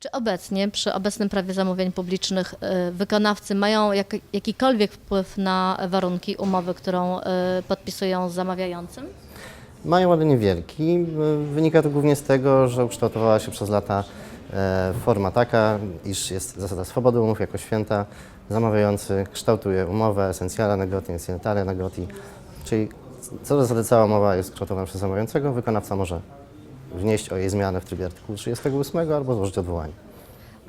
Czy obecnie, przy obecnym prawie zamówień publicznych, y, wykonawcy mają jak, jakikolwiek wpływ na warunki umowy, którą y, podpisują z zamawiającym? Mają, ale niewielki. Wynika to głównie z tego, że ukształtowała się przez lata e, forma taka, iż jest zasada swobody umów jako święta. Zamawiający kształtuje umowę esencjala negoti, incidentalia negoti, czyli co do zasady cała umowa jest kształtowana przez zamawiającego. Wykonawca może wnieść o jej zmianę w trybie artykułu 38 albo złożyć odwołanie.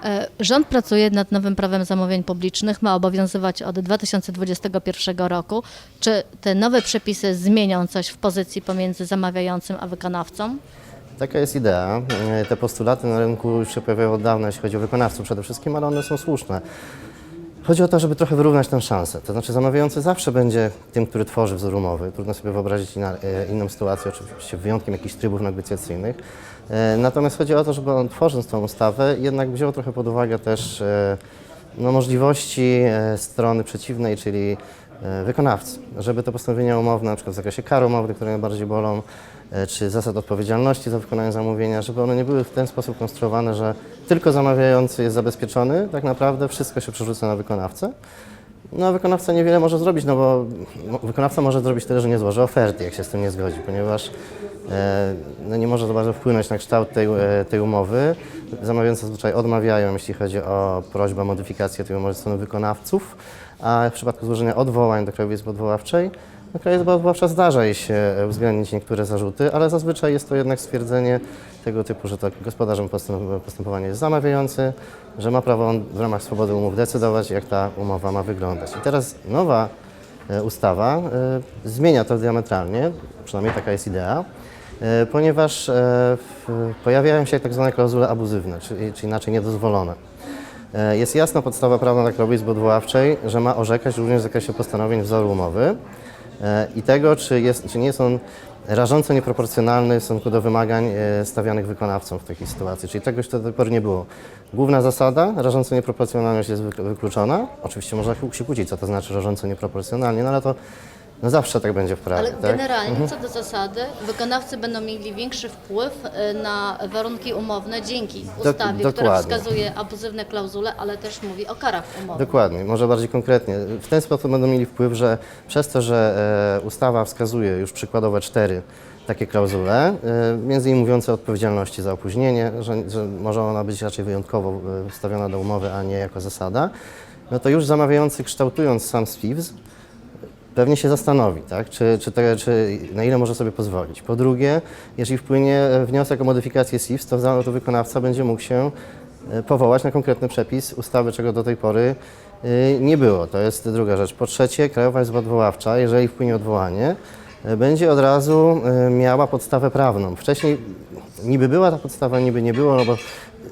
E, Rząd pracuje nad nowym prawem zamówień publicznych, ma obowiązywać od 2021 roku. Czy te nowe przepisy zmienią coś w pozycji pomiędzy zamawiającym a wykonawcą? Taka jest idea. E, Te postulaty na rynku już się pojawiają od dawna, jeśli chodzi o wykonawców przede wszystkim, ale one są słuszne. Chodzi o to, żeby trochę wyrównać tę szansę. To znaczy zamawiający zawsze będzie tym, który tworzy wzór umowy. Trudno sobie wyobrazić inna, e, inną sytuację, oczywiście wyjątkiem jakichś trybów negocjacyjnych. E, Natomiast chodzi o to, żeby on tworząc tą ustawę jednak wziął trochę pod uwagę też e, no, możliwości strony przeciwnej, czyli wykonawcy, żeby te postanowienia umowne, na przykład w zakresie kar umownych, które najbardziej bolą, e, czy zasad odpowiedzialności za wykonanie zamówienia, żeby one nie były w ten sposób konstruowane, że tylko zamawiający jest zabezpieczony, tak naprawdę wszystko się przerzuca na wykonawcę. No a wykonawca niewiele może zrobić, no bo no, wykonawca może zrobić tyle, że nie złoży oferty, jak się z tym nie zgodzi, ponieważ e, no, nie może za bardzo wpłynąć na kształt tej, e, tej umowy. Zamawiający zazwyczaj odmawiają, jeśli chodzi o prośbę o modyfikację tej umowy ze strony wykonawców, a w przypadku złożenia odwołań do Krajowej Izby Odwoławczej, no, Krajowa Izba Odwoławcza zdarza się uwzględnić niektóre zarzuty, ale zazwyczaj jest to jednak stwierdzenie tego typu, że to gospodarzem postęp- postępowania jest zamawiający, że ma prawo on w ramach swobody umów decydować, jak ta umowa ma wyglądać. I teraz nowa e, ustawa e, zmienia to diametralnie, przynajmniej taka jest idea, ponieważ e, pojawiają się tak zwane klauzule abuzywne, czyli, czy inaczej niedozwolone. E, Jest jasna podstawa prawna dla Krajowej Izby Odwoławczej, że ma orzekać również w zakresie postanowień wzoru umowy e, i tego, czy, jest, czy nie jest on rażąco nieproporcjonalny w stosunku do wymagań e, stawianych wykonawcom w takiej sytuacji. Czyli czegoś to do tej pory nie było. Główna zasada, rażąco nieproporcjonalność jest wykl- wykluczona. Oczywiście można się kłócić, co to znaczy rażąco nieproporcjonalnie, no ale to no zawsze tak będzie w prawie. Ale tak? generalnie, co do zasady, wykonawcy będą mieli większy wpływ y, na warunki umowne dzięki ustawie, która dokładnie. wskazuje abuzywne klauzule, ale też mówi o karach umowy. Dokładnie, może bardziej konkretnie. W ten sposób będą mieli wpływ, że przez to, że e, ustawa wskazuje już przykładowe cztery takie klauzule, e, między innymi mówiące o odpowiedzialności za opóźnienie, że, że może ona być raczej wyjątkowo e, wstawiona do umowy, a nie jako zasada, no to już zamawiający kształtując sam SWIFT pewnie się zastanowi, tak? czy, czy, te, czy na ile może sobie pozwolić. Po drugie, jeżeli wpłynie e, wniosek o modyfikację SIFS, to, to wykonawca będzie mógł się e, powołać na konkretny przepis ustawy, czego do tej pory e, nie było. To jest druga rzecz. Po trzecie, Krajowa Izba Odwoławcza, jeżeli wpłynie odwołanie, będzie od razu miała podstawę prawną. Wcześniej niby była ta podstawa, niby nie było, no bo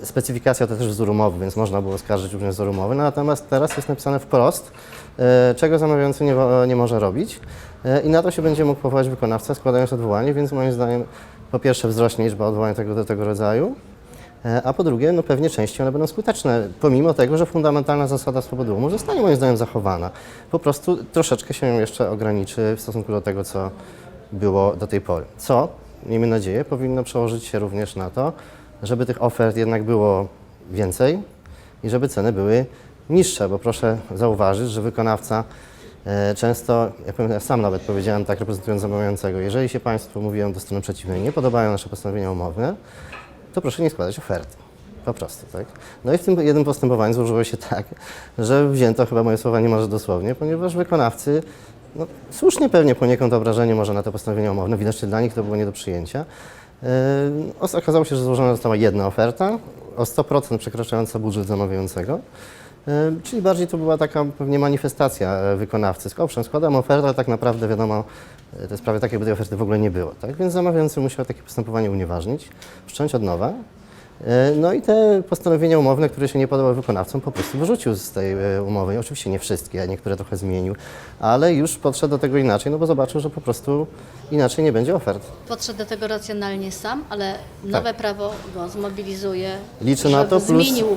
specyfikacja to też wzór umowy, więc można było skarżyć również wzór umowy, no natomiast teraz jest napisane wprost, e, czego zamawiający nie, nie może robić e, i na to się będzie mógł powołać wykonawca składając odwołanie, więc moim zdaniem po pierwsze wzrośnie liczba odwołań tego, do tego rodzaju, e, a po drugie, no pewnie częściej one będą skuteczne, pomimo tego, że fundamentalna zasada swobody umów zostanie moim zdaniem zachowana. Po prostu troszeczkę się jeszcze ograniczy w stosunku do tego, co było do tej pory. Co, miejmy nadzieję, powinno przełożyć się również na to, żeby tych ofert jednak było więcej i żeby ceny były niższe, bo proszę zauważyć, że wykonawca e, często, ja powiem, ja sam nawet powiedziałem tak reprezentując zamawiającego, jeżeli się Państwu, mówiłem do strony przeciwnej, nie podobają nasze postanowienia umowne, to proszę nie składać oferty. Po prostu, tak? No i w tym jednym postępowaniu złożyło się tak, że wzięto chyba moje słowa niemalże dosłownie, ponieważ wykonawcy, no, słusznie pewnie poniekąd obrażenie może na te postanowienia umowne, widocznie dla nich to było nie do przyjęcia. Yy, okazało się, że złożona została jedna oferta, o 100% przekraczająca budżet zamawiającego. Yy, Czyli bardziej to była taka pewnie manifestacja e, wykonawcy. Owszem, składam ofertę, ale tak naprawdę wiadomo, e, to jest prawie tak, jakby tej oferty w ogóle nie było. Tak? Więc zamawiający musiał takie postępowanie unieważnić, wszcząć od nowa. E, No i te postanowienia umowne, które się nie podobały wykonawcom, po prostu wyrzucił z tej e, umowy. Oczywiście nie wszystkie, a niektóre trochę zmienił, ale już podszedł do tego inaczej, no bo zobaczył, że po prostu inaczej nie będzie ofert. Podszedł do tego racjonalnie sam, ale nowe prawo go zmobilizuje, Tak. Liczę na to, plus- zmienił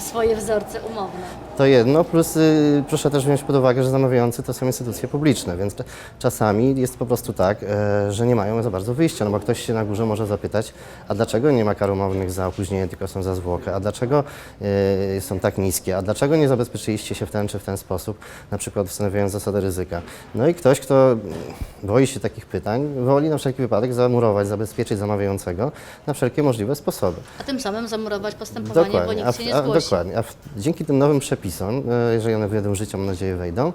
swoje wzorce umowne. To jedno, plus y, proszę też wziąć pod uwagę, że zamawiający to są instytucje publiczne, więc czasami jest po prostu tak, e, że nie mają za bardzo wyjścia, no bo ktoś się na górze może zapytać, a dlaczego nie ma kar umownych za opóźnienie, tylko są za zwłokę, a dlaczego e, są tak niskie, a dlaczego nie zabezpieczyliście się w ten czy w ten sposób, na przykład ustanawiając zasadę ryzyka. No i ktoś, kto boi się takich pytań, woli na wszelki wypadek zamurować, zabezpieczyć zamawiającego na wszelkie możliwe sposoby. A tym samym zamurować postępowanie, bo nikt się nie zgłosi. Dokładnie. A w, dzięki tym nowym przepisom, e, jeżeli one wejdą w życie, mam nadzieję wejdą,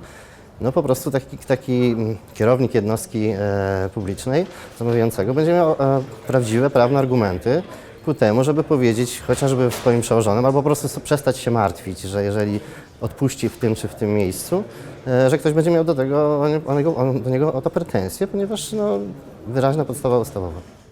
no po prostu taki, taki mm, kierownik jednostki e, publicznej zamawiającego będzie miał e, prawdziwe, prawne argumenty ku temu, żeby powiedzieć chociażby swoim przełożonym, albo po prostu przestać się martwić, że jeżeli odpuści w tym czy w tym miejscu, e, że ktoś będzie miał do tego, o, nie- o, niego, o, do niego o to pretensje, ponieważ no, wyraźna podstawa ustawowa.